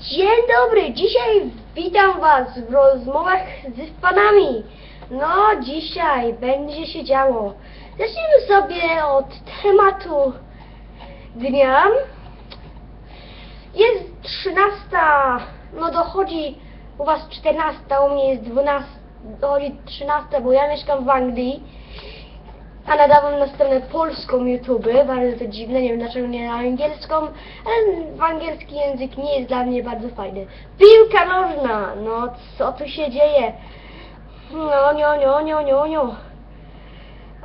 Dzień dobry, dzisiaj witam Was w rozmowach z fanami. No, dzisiaj będzie się działo. Zacznijmy sobie od tematu dnia. Jest 13, no dochodzi u Was 14, u mnie jest 12, dochodzi 13, bo ja mieszkam w Anglii. A nadawam na stronę polską YouTube, bardzo to dziwne, nie wiem dlaczego nie na angielską, ale angielski język nie jest dla mnie bardzo fajny. Piłka nożna, no co tu się dzieje? No, nio, nio, nio, nio, nio.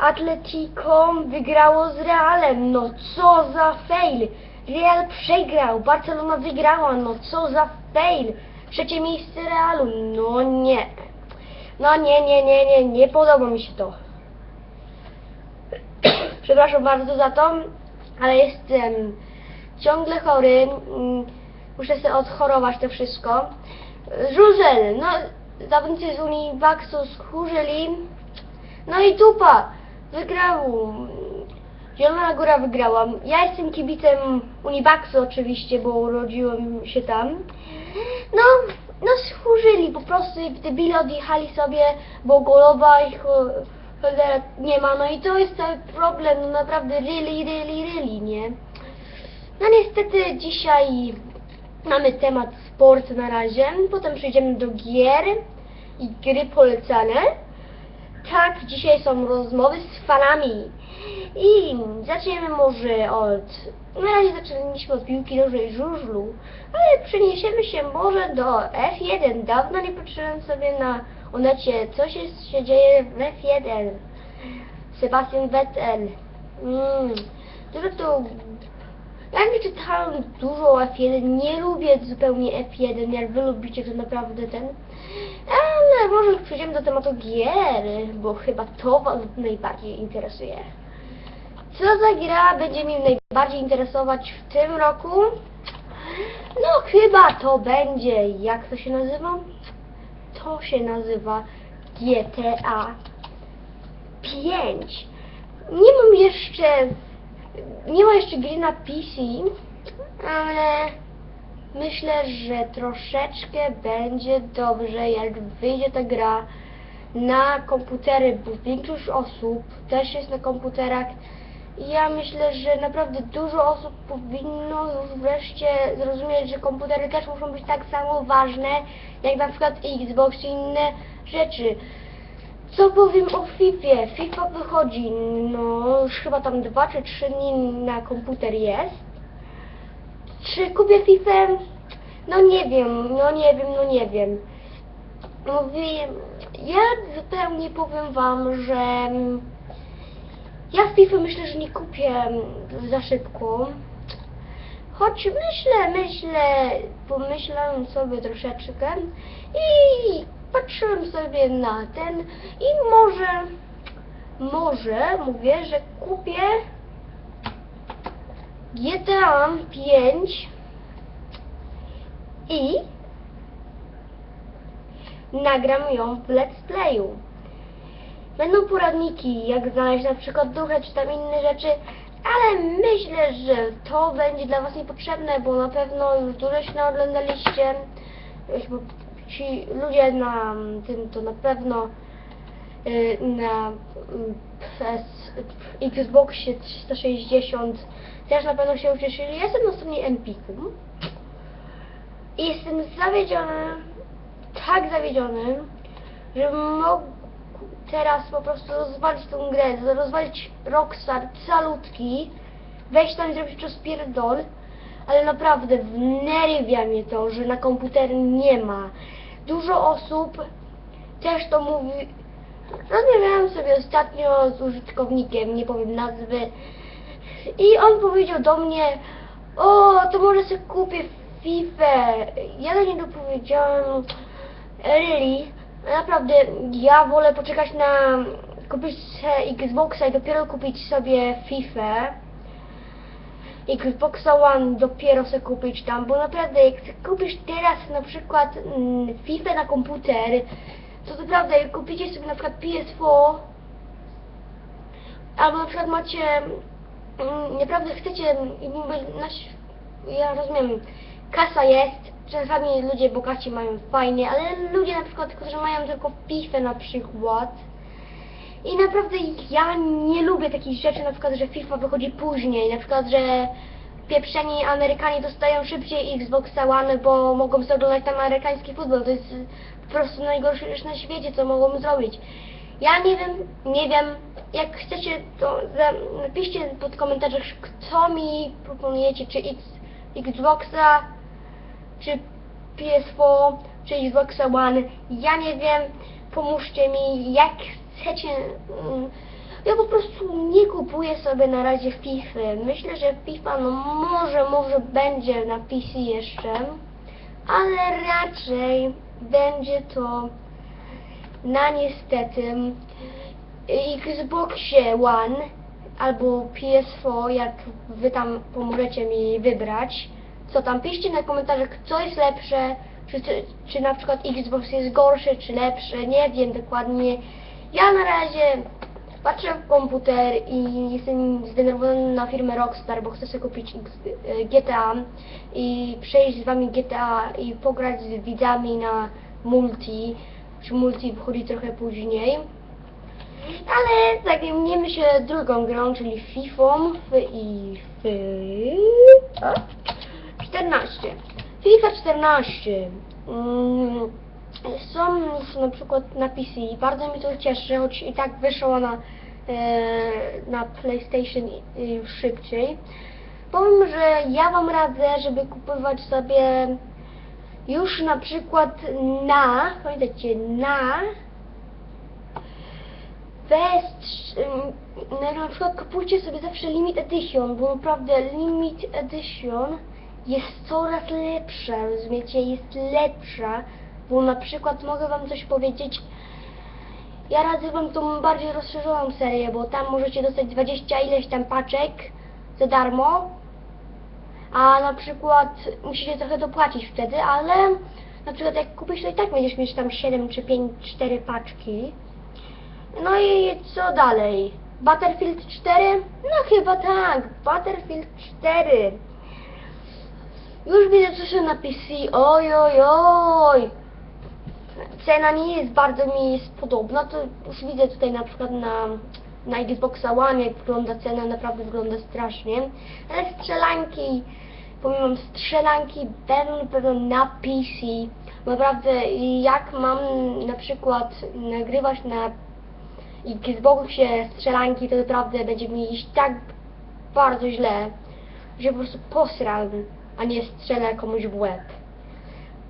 Atletico wygrało z Realem, no co za fail. Real przegrał, Barcelona wygrała, no co za fail. Trzecie miejsce Realu, no nie. No nie, nie, nie, nie, nie podoba mi się to. Przepraszam bardzo za to, ale jestem ciągle chory. mm, Muszę sobie odchorować to wszystko. Żużel, no zawodnicy z Unii Baksu. No i dupa, wygrał. Zielona Góra wygrała. Ja jestem kibicem Unibaksu oczywiście, bo urodziłem się tam. No, no schórzyli, po prostu i debile odjechali sobie, bo golowa ich nie ma. No i to jest cały problem, no naprawdę really, really, really, nie? No niestety dzisiaj mamy temat sport na razie, potem przejdziemy do gier i gry polecane. Tak, dzisiaj są rozmowy z fanami. I zaczniemy może od... Na razie zaczęliśmy od piłki nożnej żużlu, ale przeniesiemy się może do F1. Dawno nie patrzyłem sobie na onecie, co się, się dzieje w F1. Sebastian Vettel. Mm, tu... Ja nie czytałem dużo o F1, nie lubię zupełnie F1, jak wy lubicie to naprawdę ten. Ale może przejdziemy do tematu gier, bo chyba to was najbardziej interesuje. Co za gra będzie mnie najbardziej interesować w tym roku? No chyba to będzie, jak to się nazywa? To się nazywa GTA 5. Nie mam jeszcze, nie ma jeszcze gry na PC, ale myślę, że troszeczkę będzie dobrze, jak wyjdzie ta gra na komputery, bo większość osób też jest na komputerach. Ja myślę, że naprawdę dużo osób powinno już wreszcie zrozumieć, że komputery też muszą być tak samo ważne, jak na przykład Xbox i inne rzeczy. Co powiem o FIFA? FIFA wychodzi, no już chyba tam dwa czy trzy dni na komputer jest. Czy kupię FIFA? No nie wiem, no nie wiem, no nie wiem. Mówię, ja zupełnie powiem wam, że ja w FIFA myślę, że nie kupię mm, za szybko. Choć myślę, myślę, pomyślałem sobie troszeczkę i patrzyłem sobie na ten i może, może mówię, że kupię GTA 5 i nagram ją w let's playu. Będą poradniki, jak znaleźć na przykład duchę czy tam inne rzeczy, ale myślę, że to będzie dla Was niepotrzebne, bo na pewno już dużo się naoglądaliście. Już bo Ci ludzie na tym to na pewno y, na mm, Xboxie 360 też na pewno się ucieszyli. Jestem na stronie Empiku i jestem zawiedziony, tak zawiedziony, że mógł teraz po prostu rozwalić tą grę, rozwalić Rockstar calutki, wejść tam i zrobić rozpierdol, ale naprawdę wnerwia mnie to, że na komputer nie ma. Dużo osób też to mówi. Rozmawiałam sobie ostatnio z użytkownikiem, nie powiem nazwy, i on powiedział do mnie, o, to może sobie kupię FIFA. Ja do niego powiedziałam, really? Naprawdę, ja wolę poczekać na kupić Xboxa i dopiero kupić sobie FIFA. Xboxa One dopiero sobie kupić tam, bo naprawdę jak kupisz teraz na przykład mm, FIFA na komputer, to naprawdę jak kupicie sobie na przykład PS4 albo na przykład macie mm, naprawdę chcecie ja rozumiem, kasa jest, czasami ludzie bogaci mają fajnie, ale ludzie na przykład, którzy mają tylko FIFA na przykład. I naprawdę ja nie lubię takich rzeczy, na przykład, że FIFA wychodzi później, na przykład, że pieprzeni Amerykanie dostają szybciej Xboxa One, bo mogą sobie oglądać tam amerykański futbol. To jest po prostu najgorsze rzecz na świecie, co mogą zrobić. Ja nie wiem, nie wiem, jak chcecie, to napiszcie pod komentarzach, kto mi proponujecie, czy X, Xboxa, czy PS4, czy Xboxa One. Ja nie wiem, pomóżcie mi, jak chcecie. mm, Ja po prostu nie kupuję sobie na razie FIFA. Myślę, że FIFA no może, może będzie na PC jeszcze, ale raczej będzie to na niestety Xboxie One albo PS4, jak wy tam pomożecie mi wybrać. Co tam, piszcie na komentarzach, co jest lepsze, czy, czy, czy na przykład Xbox jest gorszy, czy lepszy, nie wiem dokładnie. Ja na razie patrzę w komputer i jestem zdenerwowany na firmę Rockstar, bo chcę sobie kupić e, GTA i przejść z wami GTA i pograć z widzami na multi, czy multi wchodzi trochę później. Ale zajmiemy się drugą grą, czyli FIFA i. a? 14. FIFA 14. Mm, są już na przykład na PC. Bardzo mnie to cieszy, choć i tak wyszło na, e, na PlayStation i- już szybciej. Powiem, że ja Wam radzę, żeby kupować sobie już na przykład na, pamiętajcie, na Best, ym, na przykład kupujcie sobie zawsze Limit Edition, bo naprawdę Limit Edition jest coraz lepsza, rozumiecie, jest lepsza, bo na przykład mogę wam coś powiedzieć, ja radzę wam tą bardziej rozszerzoną serię, bo tam możecie dostać 20 ileś tam paczek za darmo, a na przykład musicie trochę dopłacić wtedy, ale na przykład jak kupisz, to i tak będziesz mieć tam 7 czy 5, 4 paczki. No i co dalej? Battlefield 4? No chyba tak, Battlefield 4. Już widzę co się na PC, oj oj oj. Cena nie jest bardzo mi jest podobna, to już widzę tutaj na przykład na, na Xboxa One jak wygląda cena, naprawdę wygląda strasznie. Ale strzelanki, pomimo strzelanki będą na pewno na PC. Naprawdę jak mam na przykład nagrywać na Xboxie strzelanki, to naprawdę będzie mi iść tak bardzo źle, że po prostu posram, a nie strzelę komuś w łeb.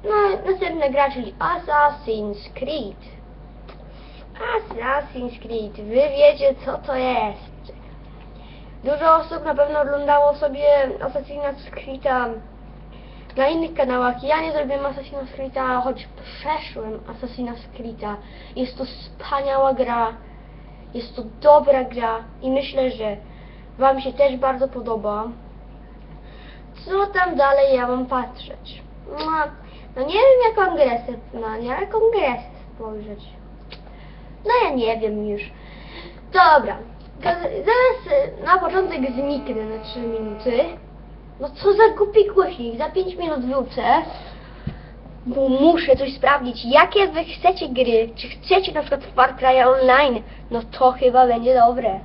No, następna gra, czyli Assassin's Creed. Assassin's Creed, wy wiecie co to jest. Dużo osób na pewno oglądało sobie Assassin's Creed'a na innych kanałach. Ja nie zrobiłem Assassin's Creed'a, choć przeszłem Assassin's Creed'a. Jest to wspaniała gra. Jest to dobra gra i myślę, że Wam się też bardzo podoba. Co tam dalej ja mam patrzeć? No, no nie wiem jak kongresy, no nie kongresy spojrzeć. No ja nie wiem już. Dobra, zaraz y, na początek zniknę na 3 minuty. No co za głupi głośnik, za 5 minut wrócę. Bo muszę coś sprawdzić, jakie wy chcecie gry. Czy chcecie na przykład Far Cry Online? No to chyba będzie dobre.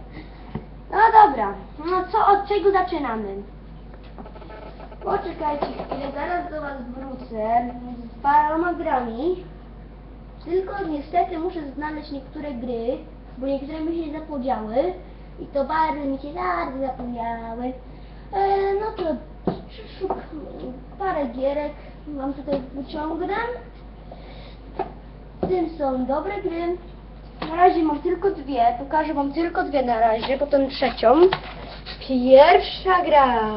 No dobra, no co, od czego zaczynamy? Poczekajcie chwilę, zaraz do was wrócę z paroma grami. Tylko niestety muszę znaleźć niektóre gry, bo niektóre mi się zapomniały i to bardzo mi się bardzo zapomniały. E, no to szukam parę gierek, mam tutaj wyciągnę. Tym są dobre gry. Na razie mam tylko dwie, pokażę wam tylko dwie na razie, potem trzecią. Pierwsza gra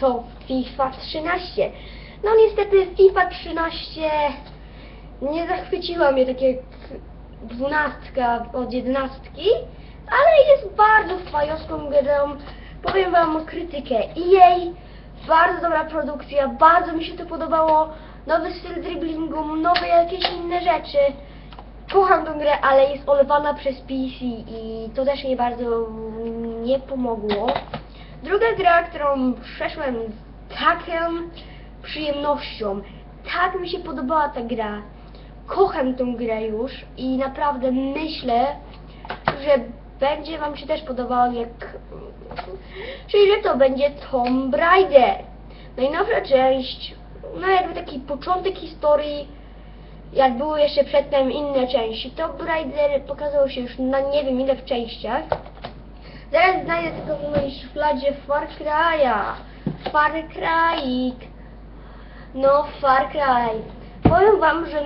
to FIFA 13. No niestety FIFA 13 nie zachwyciła mnie tak jak dwunastka od jedenastki, ale jest bardzo fajowską grą. Powiem wam krytykę EA, bardzo dobra produkcja, bardzo mi się to podobało. Nowy styl driblingu, nowe jakieś inne rzeczy. Kocham tę grę, ale jest olewana przez PC i to też mi bardzo nie pomogło. Druga gra, którą przeszłem z taką przyjemnością, tak mi się podobała ta gra. Kocham tą grę już i naprawdę myślę, że będzie Wam się też podobało, jak... Czyli, że to będzie Tomb Raider. Najnowsza część, no jakby taki początek historii, jak były jeszcze przedtem inne części. Tomb Raider pokazał się już na nie wiem ile w częściach. Zaraz znajdę tylko w mojej szufladzie Far Cry'a. Far Cry'ik. No, Far Cry. Powiem wam, że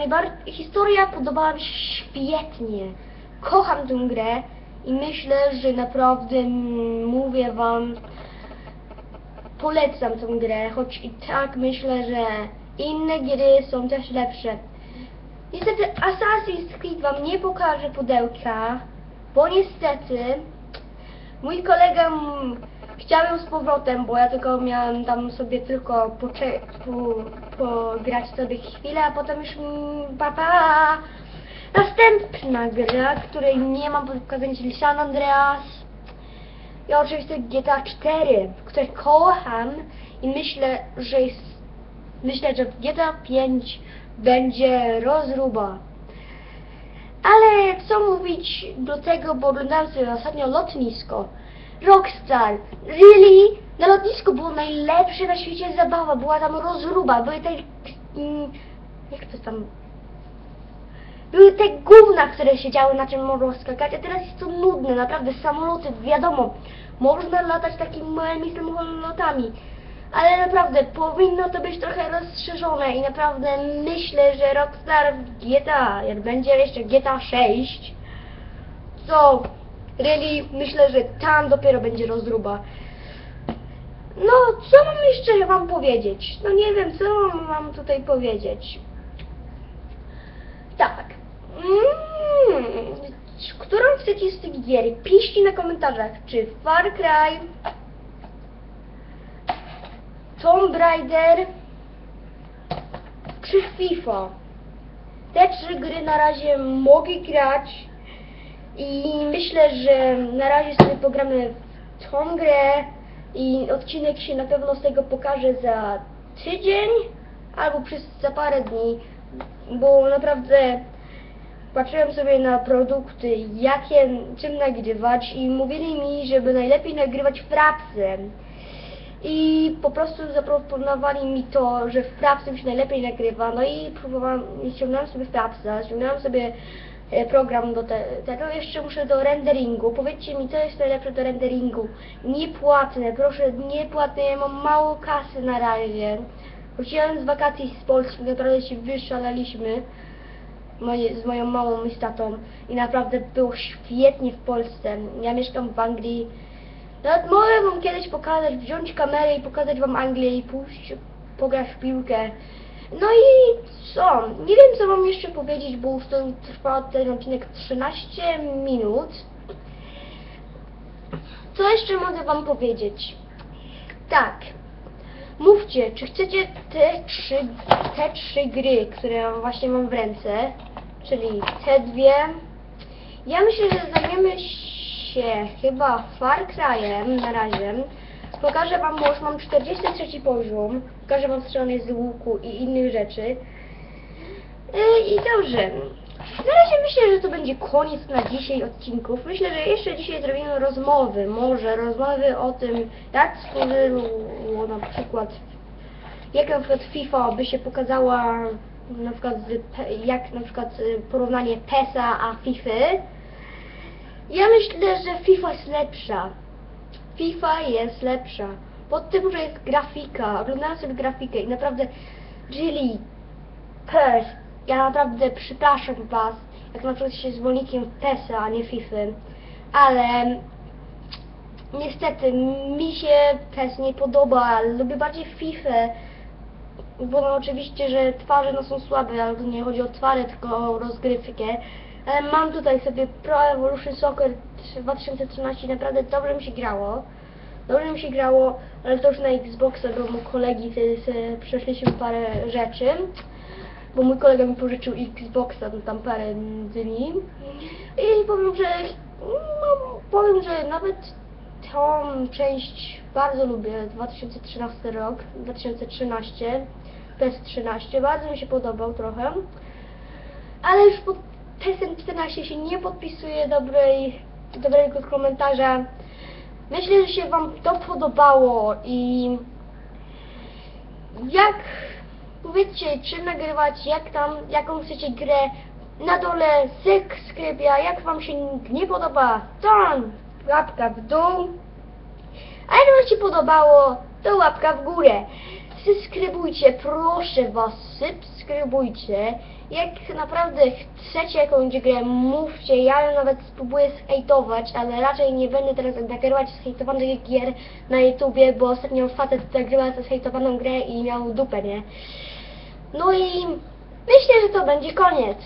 historia podobała mi się świetnie. Kocham tę grę i myślę, że naprawdę mówię wam, polecam tę grę, choć i tak myślę, że inne gry są też lepsze. Niestety Assassin's Creed wam nie pokaże pudełka, bo niestety mój kolega chciał ją z powrotem, bo ja tylko miałem tam sobie tylko pocze- po, pograć sobie chwilę, a potem już mm, papa. Następna gra, której nie mam pokazania, czyli San Andreas. I oczywiście GTA 4, które kocham i myślę, że jest, myślę, że w GTA 5 będzie rozruba. Ale co mówić do tego, bo oglądałem ostatnio lotnisko. Rockstar, really? Na lotnisku było najlepsze na świecie zabawa, była tam rozruba, były te... mm, Jak to tam... Były te gówna, które siedziały na czym można skakać, a teraz jest to nudne, naprawdę samoloty, wiadomo, można latać takimi małymi samolotami, ale naprawdę powinno to być trochę rozszerzone i naprawdę myślę, że Rockstar w GTA, jak będzie jeszcze GTA 6, to really myślę, że tam dopiero będzie rozruba. No, co mam jeszcze wam powiedzieć? No nie wiem, co mam tutaj powiedzieć. Tak. Mm, którą chcecie z tych gier? Piszcie na komentarzach, czy Far Cry, Tomb Raider, czy FIFA. Te trzy gry na razie mogę grać i myślę, że na razie sobie pogramy w tą grę i odcinek się na pewno z tego pokaże za tydzień albo przez za parę dni, bo naprawdę patrzyłem sobie na produkty, jakie, czym nagrywać i mówili mi, żeby najlepiej nagrywać frapsem. I po prostu zaproponowali mi to, że w frapsem się najlepiej nagrywa, no i próbowałam, ściągnąłem sobie frapsa, ściągnąłem sobie e, program do te, tego, jeszcze muszę do renderingu. Powiedzcie mi, co jest najlepsze do renderingu. Niepłatne, proszę, niepłatne, ja mam mało kasy na razie. Wróciłem z wakacji z Polski, naprawdę się wyszaleliśmy moje, z moją mamą i tatą i naprawdę było świetnie w Polsce. Ja mieszkam w Anglii. Nawet mogę wam kiedyś pokazać, wziąć kamerę i pokazać wam Anglię i pójść pograć w piłkę. No i co? Nie wiem co wam jeszcze powiedzieć, bo już to trwa ten odcinek 13 minut. Co jeszcze mogę wam powiedzieć? Tak. Mówcie, czy chcecie te trzy, te trzy gry, które właśnie mam w ręce, czyli te dwie. Ja myślę, że zajmiemy się chyba Far Cry'em na razie. Pokażę wam, bo już mam 43 poziom. Pokażę wam strony z łuku i innych rzeczy. Yy, I dobrze. Na razie myślę, że to będzie koniec na dzisiaj odcinków. Myślę, że jeszcze dzisiaj zrobimy rozmowy. Może rozmowy o tym, jak stworzyło na przykład, jak na przykład FIFA by się pokazała, na przykład jak na przykład y, porównanie PESA a FIFA. Ja myślę, że FIFA jest lepsza. FIFA jest lepsza. Pod tym, że jest grafika. Oglądałem sobie grafikę i naprawdę really PES. Ja naprawdę przepraszam was, jak na przykład się zwolnikiem PESA, a nie FIFA. Ale niestety mi się PES nie podoba. Lubię bardziej FIFA. Bo no oczywiście, że twarze no są słabe, ale tu nie chodzi o twarze, tylko o rozgrywkę. Ale mam tutaj sobie Pro Evolution Soccer 2013 naprawdę dobrze mi się grało. Dobrze mi się grało, ale to już na Xboxa, bo mu kolegi przeszliśmy parę rzeczy. Bo mój kolega mi pożyczył Xboxa, no tam parę nim. I powiem, że no, powiem, że nawet tą część bardzo lubię, 2013 rok, 2013. PES 13. Bardzo mi się podobał trochę. Ale już pod PESem 14 się nie podpisuje dobrej, dobrego komentarza. Myślę, że się Wam to podobało i jak powiedzcie, czy nagrywać, jak tam, jaką chcecie grę na dole subskrybia, jak Wam się nie podoba, to łapka w dół. A jak Wam się podobało, to łapka w górę. Subskrybujcie, proszę Was, subskrybujcie. Jak naprawdę chcecie jakąś grę, mówcie. Ja nawet spróbuję zhejtować, ale raczej nie będę teraz nagrywać zhejtowanych gier na YouTubie, bo ostatnio facet nagrywał tę zhejtowaną grę i miał dupę, nie? No i myślę, że to będzie koniec.